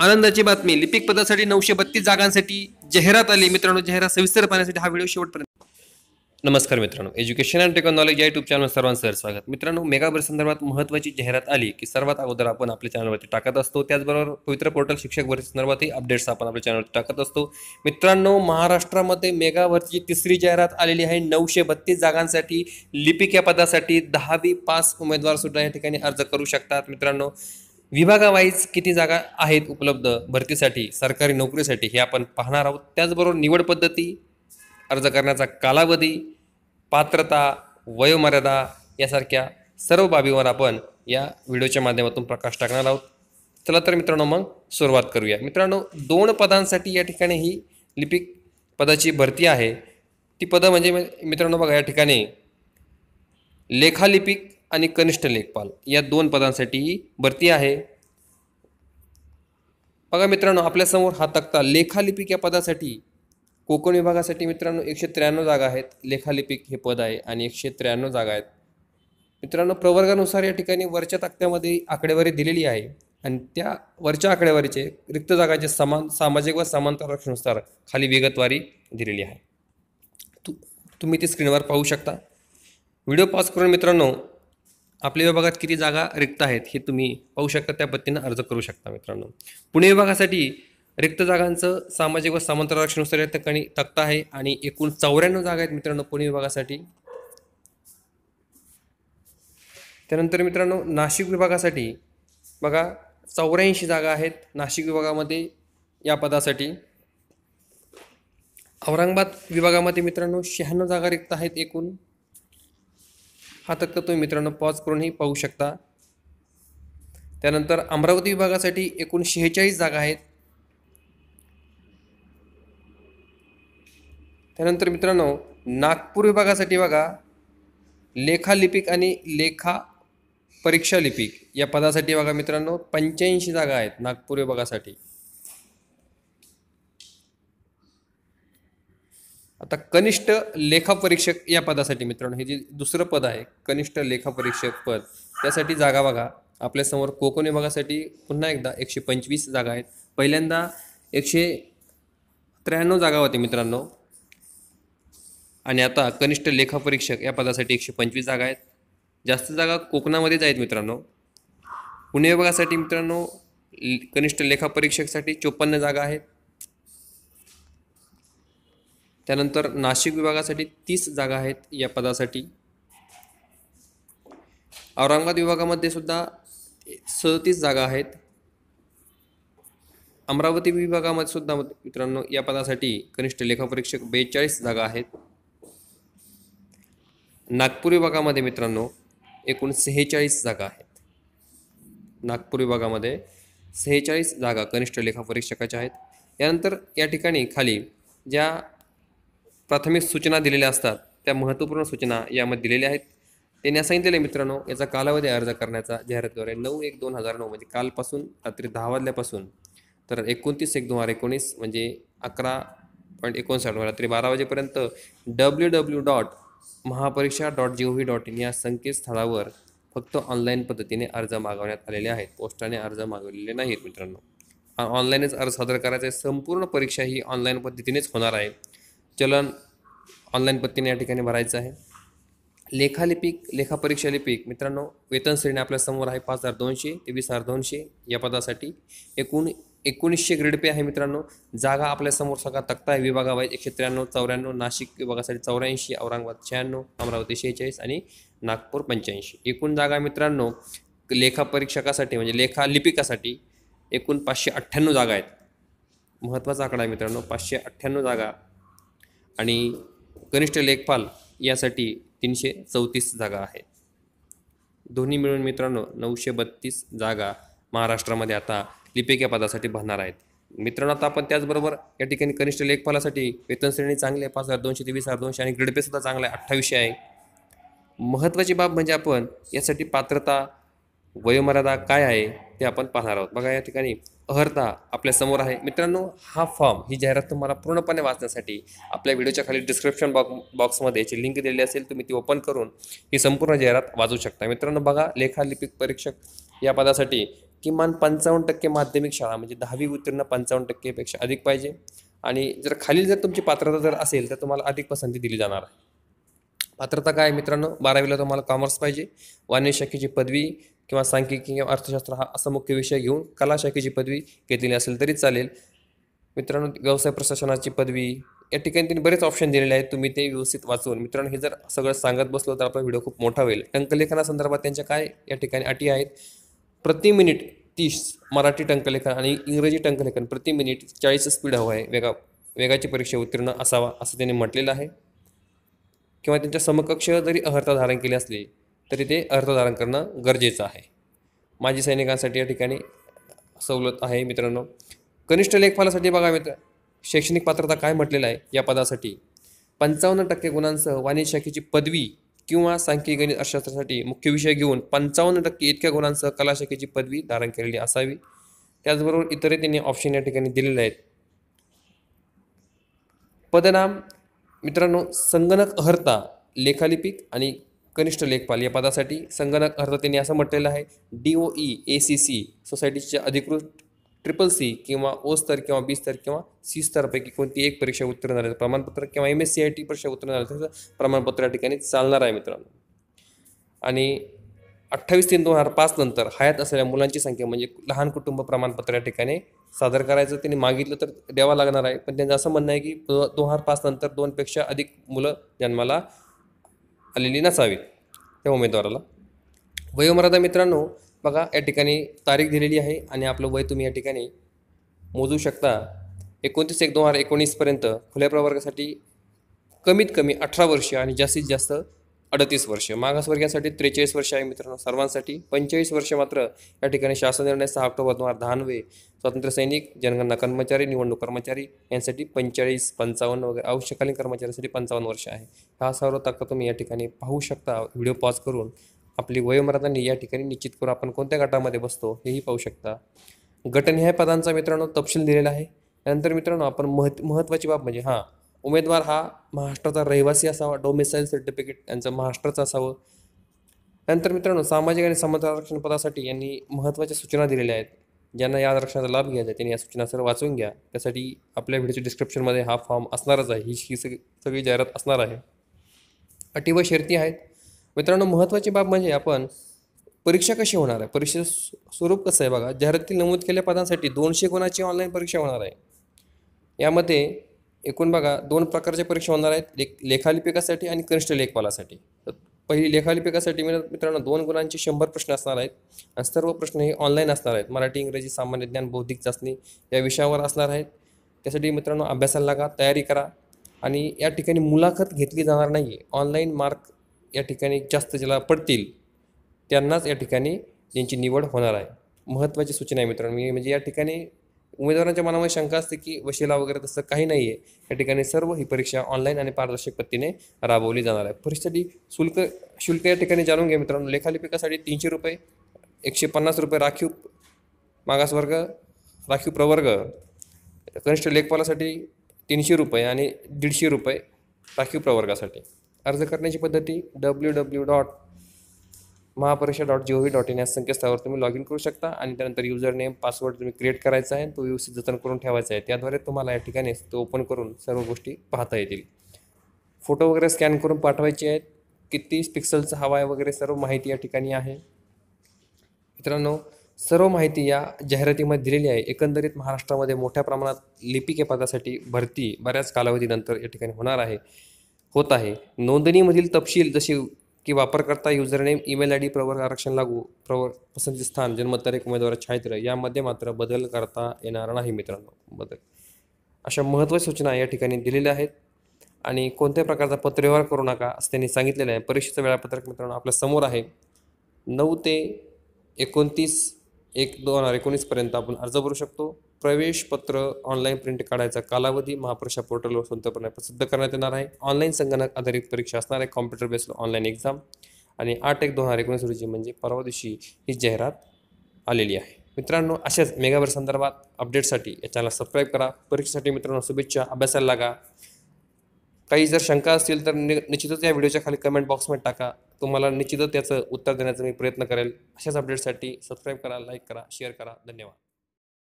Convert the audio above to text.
आनंदाची बातमी लिपिक पदासाठी नऊशे बत्तीस जागांसाठी जाहिरात आली. मित्रांनो जाहिरात सविस्तर पाहण्यासाठी हा व्हिडिओ शेवटपर्यंत. नमस्कार मित्रांनो. एज्युकेशन अँड टेक्नॉलॉजी या युट्यूब चॅनल सर्वांचं सर स्वागत. मित्रांनो मेगाबर संदर्भात महत्त्वाची जाहिरात आली की सर्वात अगोदर आपण आपल्या चॅनलवरती टाकत असतो. त्याचबरोबर पवित्र पोर्टल शिक्षक भरती संदर्भातही अपडेट्स आपण आपल्या चॅनलवरती टाकत असतो. मित्रांनो महाराष्ट्रामध्ये मेगा भरतीची तिसरी जाहिरात आलेली आहे. नऊशे बत्तीस जागांसाठी लिपिक या पदासाठी दहावी पास उमेदवार सुद्धा या ठिकाणी अर्ज करू शकतात. मित्रांनो विभागावाईज किती जागा आहेत उपलब्ध भरतीसाठी सरकारी नोकरीसाठी हे आपण पाहणार आहोत. त्याचबरोबर निवड पद्धती अर्ज करण्याचा कालावधी पात्रता वयोमर्यादा यासारख्या सर्व बाबीवर आपण या व्हिडिओच्या माध्यमातून प्रकाश टाकणार आहोत. चला तर मित्रांनो मग सुरुवात करूया. मित्रांनो दोन पदांसाठी या ठिकाणी ही लिपिक पदाची भरती आहे. ती पदं म्हणजे मित्रांनो बघा या ठिकाणी लेखालिपिक आणि कनिष्ठ लेखपाल या दोन पदांसाठी भरती आहे. बघा मित्रांनो आपल्यासमोर हा तक्ता लेखालिपिक या पदासाठी कोकण विभागासाठी मित्रांनो एकशे त्र्याण्णव जागा आहेत. लेखालिपिक हे पद आहे आणि एकशे त्र्याण्णव जागा आहेत. मित्रांनो प्रवर्गानुसार या ठिकाणी वरच्या तक्त्यामध्ये आकडेवारी दिलेली आहे आणि त्या वरच्या आकडेवारीचे रिक्त जागाचे समान सामाजिक व समांतर आरक्षणानुसार खाली विगतवारी दिलेली आहे. तु तुम्ही ती स्क्रीनवर पाहू शकता. व्हिडिओ पॉज करून मित्रांनो आपल्या विभागात किती जागा रिक्त आहेत हे तुम्ही पाहू शकता त्या पद्धतीनं अर्ज करू शकता मित्रांनो. पुणे विभागासाठी रिक्त जागांचं सामाजिक व सामंत आरक्षणानुसार या ठिकाणी तक्ता आहे आणि एकूण चौऱ्याण्णव जागा आहेत मित्रांनो पुणे विभागासाठी. त्यानंतर मित्रांनो नाशिक विभागासाठी बघा चौऱ्याऐंशी जागा आहेत नाशिक विभागामध्ये या पदासाठी. औरंगाबाद विभागामध्ये मित्रांनो शहाण्णव जागा रिक्त आहेत एकूण. हा तक्ता तुम्ही मित्रांनो पॉज करूनही पाहू शकता. त्यानंतर अमरावती विभागासाठी एकूण शेहेचाळीस जागा आहेत. त्यानंतर मित्रांनो नागपूर विभागासाठी बघा लेखालिपिक आणि लेखा परीक्षा लिपिक या पदासाठी बघा मित्रांनो पंच्याऐंशी जागा आहेत नागपूर विभागासाठी. आता कनिष्ठ लेखापरीक्षक या पदासाठी मित्रांनो हे जे दुसरं पद आहे कनिष्ठ लेखापरीक्षक पद त्यासाठी जागा बघा. आपल्यासमोर कोकण विभागासाठी? पुन्हा एकदा एकशे पंचवीस जागा आहेत. पहिल्यांदा एकशे त्र्याण्णव जागा होती मित्रांनो. आणि आता कनिष्ठ लेखापरीक्षक या पदासाठी एकशे पंचवीस जागा आहेत. जास्त जागा कोकणामध्येच आहेत मित्रांनो. पुणे विभागासाठी मित्रांनो कनिष्ठ लेखापरीक्षकसाठी चोपन्न जागा आहेत. त्यानंतर नाशिक विभागासाठी तीस जागा आहेत या पदासाठी. औरंगाबाद विभागामध्ये सुद्धा सदतीस जागा आहेत. अमरावती विभागामध्ये सुद्धा मित्रांनो या पदासाठी कनिष्ठ लेखापरीक्षक बेचाळीस जागा आहेत. नागपूर विभागामध्ये मित्रांनो एकूण सेहेचाळीस जागा आहेत. नागपूर विभागामध्ये सेहेचाळीस जागा कनिष्ठ लेखापरीक्षकाच्या आहेत. यानंतर या ठिकाणी खाली ज्या प्राथमिक सूचना दिलेल्या असतात. त्या महत्त्वपूर्ण सूचना यामध्ये दिलेल्या आहेत. त्यांनी सांगितलेलं मित्रांनो याचा कालावधी अर्ज करण्याचा जाहिरातीद्वारे नऊ एक दोन हजार नऊ म्हणजे कालपासून रात्री दहा वाजल्यापासून. तर एकोणतीस एक दोन हजार एकोणीस म्हणजे अकरा पॉईंट एकोणसाठ रात्री बारा वाजेपर्यंत W W dot Mahapariksha dot G O V dot in या संकेतस्थळावर फक्त ऑनलाईन पद्धतीने अर्ज मागवण्यात आलेले आहेत. पोस्टाने अर्ज मागवलेले नाहीत मित्रांनो. ऑनलाईनच अर्ज सादर करायचा आहे. संपूर्ण परीक्षा ही ऑनलाईन पद्धतीनेच होणार आहे. चलन ऑनलाईन पद्धतीने या ठिकाणी भरायचं आहे. लेखालिपिक लेखापरीक्षा लिपिक मित्रांनो वेतन श्रेणी आपल्यासमोर आहे पाच हजार दोनशे ते वीस हजार दोनशे या पदासाठी. एकूण एकोणीसशे ग्रेड पे आहे मित्रांनो. जागा आपल्यासमोर सगळा तक्ता आहे. विभागावाईज एकशे त्र्याण्णव चौऱ्याण्णव नाशिक विभागासाठी चौऱ्याऐंशी औरंगाबाद शहाण्णव अमरावती शेहेचाळीस आणि नागपूर पंच्याऐंशी. एकूण जागा मित्रांनो लेखापरीक्षकासाठी म्हणजे लेखा लिपिकासाठी एकूण पाचशे अठ्ठ्याण्णव जागा आहेत. महत्त्वाचा आकडा आहे मित्रांनो पाचशे अठ्ठ्याण्णव जागा आणि कनिष्ठ लेखपाल यासाठी तीनशे चौतीस जागा आहेत दोन्ही मिळून मित्रांनो नऊशे बत्तीस जागा महाराष्ट्रामध्ये आता लिपिक या पदासाठी भरणार आहेत. मित्रांनो आता आपण त्याचबरोबर या ठिकाणी कनिष्ठ लेखपालासाठी वेतन श्रेणी चांगली आहे पाच हजार दोनशे ते वीस हजार दोनशे आणि ग्रेड सुद्धा चांगला आहे अठ्ठावीसशे आहे. महत्त्वाची बाब म्हणजे आपण यासाठी पात्रता वयोमर्यादा काय आहे ते आपण पाहणार आहोत. बघा या ठिकाणी अहर्ता आपल्यासमोर आहे. मित्रांनो हा फॉर्म ही जाहिरात तुम्हाला पूर्णपणे वाचण्यासाठी आपल्या व्हिडिओच्या खाली डिस्क्रिप्शन बॉक्स बॉक्समध्ये याची लिंक दिलेली असेल तुम्ही ती ओपन करून ही संपूर्ण जाहिरात वाचू शकता. मित्रांनो बघा लेखालिपिक परीक्षक या पदासाठी किमान पंचावन्न टक्के माध्यमिक शाळा म्हणजे दहावी उत्तीर्ण पंचावन्न टक्केपेक्षा अधिक पाहिजे. आणि जर खालील जर तुमची पात्रता जर असेल तर तुम्हाला अधिक पसंती दिली जाणार आहे. पात्रता काय मित्रांनो? बारावीला तुम्हाला कॉमर्स पाहिजे. वाणिज्य शाखेची पदवी किंवा सांख्यिकी किंवा अर्थशास्त्र हा असा मुख्य विषय घेऊन कला शाखेची पदवी घेतलेली असेल तरी चालेल. मित्रांनो व्यवसाय प्रशासनाची पदवी या ठिकाणी त्यांनी बरेच ऑप्शन दिलेले आहेत. तुम्ही ते व्यवस्थित वाचून मित्रांनो हे जर सगळं सांगत बसलो तर आपला व्हिडिओ खूप मोठा होईल. टंकलेखनासंदर्भात त्यांच्या काय या ठिकाणी अटी आहेत? प्रति मिनिट तीस मराठी टंकलेखन आणि इंग्रजी टंकलेखन प्रति मिनिट चाळीस स्पीड हवं आहे. वेगा वेगाची परीक्षा उत्तीर्ण असावा असं त्यांनी म्हटलेलं आहे. किंवा त्यांच्या समकक्ष जरी अर्हता धारण केली असली तरी ते अर्थधारण धारण करणं गरजेचं आहे. माजी सैनिकांसाठी या ठिकाणी सवलत आहे मित्रांनो. कनिष्ठ लेखपालासाठी बघा मित्र शैक्षणिक पात्रता काय म्हटलेलं आहे या पदासाठी? पंचावन्न टक्के गुणांसह वाणिज्य शाखेची पदवी किंवा सांख्यिक गणित अर्थशास्त्रासाठी मुख्य विषय घेऊन पंचावन्न टक्के इतक्या गुणांसह कला शाखेची पदवी धारण केलेली असावी. त्याचबरोबर इतरही त्यांनी ऑप्शन या ठिकाणी दिलेले आहेत. पदनाम मित्रांनो संगणक अहर्ता लेखालिपिक आणि कनिष्ठ लेखपाल या पदासाठी संगणक अर्थ त्यांनी असं म्हटलेलं आहे D O E A C C सोसायटीच्या अधिकृत ट्रिपल सी किंवा ओ स्तर किंवा बी स्तर किंवा सी स्तरपैकी कोणती एक परीक्षा उत्तीर्ण झालं प्रमाणपत्र किंवा M S C I T परीक्षा उत्तीर्ण झाली त्याचं प्रमाणपत्र या ठिकाणी चालणार आहे मित्रांनो. आणि अठ्ठावीस तीन दोन हजार पाच नंतर हयात असलेल्या मुलांची संख्या म्हणजे लहान कुटुंब प्रमाणपत्र या ठिकाणी सादर करायचं त्यांनी मागितलं तर द्यावं लागणार आहे. पण त्यांचं असं म्हणणं आहे की दोन हजार पाच नंतर दोनपेक्षा अधिक मुलं जन्माला आलेली नसावी त्या उमेदवाराला. वयोमर्यादा मित्रांनो बघा या ठिकाणी तारीख दिलेली आहे आणि आपलं वय तुम्ही या ठिकाणी मोजू शकता. एकोणतीस एक दोन हजार एकोणीसपर्यंत खुल्या प्रवर्गासाठी कमीत कमी अठरा वर्ष आणि जास्तीत जास्त अडतीस वर्ष. मागासवर्गीयांसाठी त्रेचाळीस वर्ष आहे मित्रांनो. सर्वांसाठी पंचेचाळीस वर्ष मात्र या ठिकाणी शासन निर्णय सहा ऑक्टोबर दोन हजार दहानवे. स्वातंत्र्य सैनिक जनगणना कर्मचारी निवडणूक कर्मचारी यांसाठी पंचेचाळीस पंचावन्न वगैरे आवश्यकालीन कर्मचाऱ्यांसाठी पंचावन्न वर्ष आहे. हा सर्व तक्ता तुम्ही या ठिकाणी पाहू शकता. व्हिडिओ पॉज करून आपली वयोमर्यादा या ठिकाणी निश्चित करून आपण कोणत्या गटामध्ये बसतो हेही पाहू शकता. गटनिहाय पदांचा मित्रांनो तपशील दिलेला आहे. त्यानंतर मित्रांनो आपण महत् महत्त्वाची बाब म्हणजे हां उमेदवार हा महाराष्ट्राचा रहिवासी असावा डोमिसाईल सर्टिफिकेट यांचं महाराष्ट्राचं असावं. त्यानंतर मित्रांनो सामाजिक आणि समाज आरक्षण पदासाठी यांनी महत्त्वाच्या सूचना दिलेल्या आहेत. ज्यांना या आरक्षणाचा लाभ घ्यायचा आहे त्यांनी या सूचना सर्व वाचून घ्या. त्यासाठी आपल्या व्हिडिओच्या डिस्क्रिप्शनमध्ये हा फॉर्म असणारच आहे. ही ही सगळी सगळी जाहिरात असणार आहे. अटी व शर्ती आहेत. मित्रांनो महत्त्वाची बाब म्हणजे आपण परीक्षा कशी होणार आहे? परीक्षेचं स्वरूप कसं आहे बघा? जाहिरातील नमूद केलेल्या पदांसाठी दोनशे गुणाची ऑनलाईन परीक्षा होणार आहे. यामध्ये एकूण बघा दोन प्रकारच्या परीक्षा होणार आहेत लेख लेखालिपिकासाठी आणि कनिष्ठ लेखपालासाठी. तर पहिली लेखालिपिकासाठी मी मित्रांनो दोन गुणांचे शंभर प्रश्न असणार आहेत आणि सर्व प्रश्न हे ऑनलाईन असणार आहेत. मराठी इंग्रजी सामान्य ज्ञान बौद्धिक चाचणी या विषयावर असणार आहेत. त्यासाठी मित्रांनो अभ्यासाला लागा तयारी करा आणि या ठिकाणी मुलाखत घेतली जाणार नाही आहे ऑनलाईन मार्क या ठिकाणी जास्त ज्याला पडतील त्यांनाच या ठिकाणी यांची निवड होणार आहे. महत्त्वाची सूचना आहे मित्रांनो. मी म्हणजे या ठिकाणी उमेदवारांच्या मनामध्ये शंका असते की वशिला वगैरे तसं काही नाही आहे या ठिकाणी सर्व ही परीक्षा ऑनलाईन आणि पारदर्शक पद्धतीने राबवली जाणार आहे. परीक्षेसाठी शुल्क शुल्क या ठिकाणी जाणून घ्या मित्रांनो. लेखालिपिकासाठी तीनशे रुपये एकशे पन्नास रुपये राखीव मागासवर्ग राखीव प्रवर्ग कनिष्ठ लेखपालासाठी तीनशे रुपये आणि दीडशे रुपये राखीव प्रवर्गासाठी. अर्ज करण्याची पद्धती W W dot Mahapariksha dot G O V dot in या संकेतस्थळावर तुम्ही लॉग इन करू शकता आणि त्यानंतर युजर नेम पासवर्ड तुम्ही क्रिएट करायचा आहे तो व्यवस्थित जतन करून ठेवायचा आहे. त्याद्वारे तुम्हाला या ठिकाणी तो ओपन करून सर्व गोष्टी पाहता येतील. फोटो वगैरे स्कॅन करून पाठवायचे आहेत. किती पिक्सलचा हवा आहे वगैरे सर्व माहिती या ठिकाणी आहे. मित्रांनो सर्व माहिती या जाहिरातीमध्ये दिलेली आहे. एकंदरीत महाराष्ट्रामध्ये मोठ्या प्रमाणात लिपिके पदासाठी भरती बऱ्याच कालावधीनंतर या ठिकाणी होणार आहे. होत आहे. नोंदणीमधील तपशील जशी की वापरकर्ता युजरनेम ईमेल आय डी प्रवर्ग आरक्षण लागू प्रवर पसंती स्थान जन्मतारीख उमेदवार छायत्र यामध्ये मात्र बदल करता येणार नाही मित्रांनो. बदल. अशा महत्त्वाच्या सूचना या ठिकाणी दिलेल्या आहेत. आणि कोणत्याही प्रकारचा पत्रव्यवहार करू नका असं त्यांनी सांगितलेलं आहे. परीक्षेचं वेळापत्रक मित्रांनो आपल्यासमोर आहे. नऊ ते एकोणतीस एक दोन हजार एकोणीसपर्यंत आपण अर्ज भरू शकतो. प्रवेशपत्र ऑनलाईन प्रिंट काढायचा कालावधी महापरीक्षा पोर्टलवर स्वतंत्रपणे प्रसिद्ध करण्यात येणार आहे. ऑनलाईन संगणक आधारित परीक्षा असणार आहे. कॉम्प्युटर बेस्ड ऑनलाईन एक्झाम आणि आठ एक दोन हजार एकोणीस रोजी म्हणजे परवा दिवशी ही जाहिरात आलेली आहे. मित्रांनो अशाच मेगावर संदर्भात अपडेटसाठी या चॅनल सबस्क्राईब करा. परीक्षेसाठी मित्रांनो शुभेच्छा. अभ्यासाला लागा. काही जर शंका असतील तर नि निश्चितच या व्हिडिओच्या खाली कमेंट बॉक्समध्ये टाका. तुम्हाला निश्चितच त्याचं उत्तर देण्याचा मी प्रयत्न करेल. अशाच अपडेटसाठी सबस्क्राईब करा लाईक करा शेअर करा. धन्यवाद.